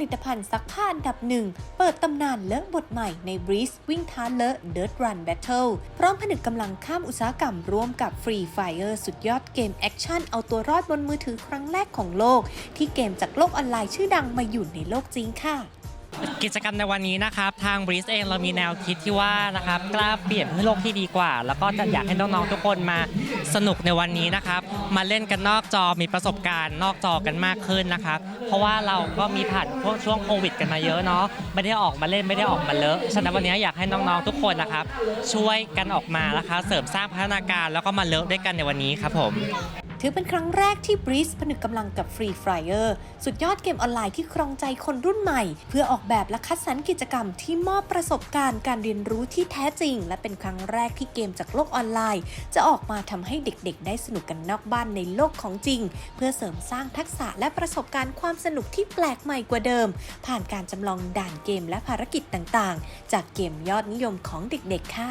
ลิตภัณฑ์ซักผ้าอันดับหนึ่ง เปิดตำนานเลอะบทใหม่ใน Breeze วิ่งท้าเลอะ Dirt Run Battle พร้อมผนึกกำลังข้ามอุตสาหกรรมร่วมกับ Free Fire สุดยอดเกมแอคชั่น เอาตัวรอดบนมือถือครั้งแรกของโลก ที่เกมจากโลกออนไลน์ชื่อดังมาอยู่ในโลกจริงค่ะ กิจกรรมในวันนี้นะครับทางบริสเองเรามีแนวคิดที่ว่านะครับกล้าเปลี่ยนเพื่อโลกที่ดีกว่า แล้วก็จะอยากให้น้องๆทุกคนมาสนุกในวันนี้นะครับ มาเล่นกันนอกจอมีประสบการณ์ นอกจอกันมากขึ้นนะครับ เพราะว่าเราก็มีผ่านพวกช่วงโควิดกันมาเยอะเนาะไม่ได้ออกมาเล่นไม่ได้ออกมาเลอะฉะนั้นวันนี้อยากให้น้องๆทุกคนนะครับ ช่วยกันออกมานะคะเสริมสร้างพัฒนาการแล้วก็มาเลอะด้วยกันในวันนี้ครับผม ถือเป็นครั้งแรกที่ Breeze ผนึกกำลังกับ Free Fire สุดยอดเกมออนไลน์ที่ครองใจคนรุ่นใหม่ เพื่อออกแบบและคัดสรรกิจกรรมที่มอบประสบการณ์การเรียนรู้ที่แท้จริง และเป็นครั้งแรกที่เกมจากโลกออนไลน์ จะออกมาทำให้เด็กๆ ได้สนุกกันนอกบ้านในโลกของจริง เพื่อเสริมสร้างทักษะและประสบการณ์ความสนุกที่แปลกใหม่กว่าเดิม ผ่านการจำลองด่านเกมและภารกิจต่างๆ จากเกมยอดนิยมของเด็กๆค่ะ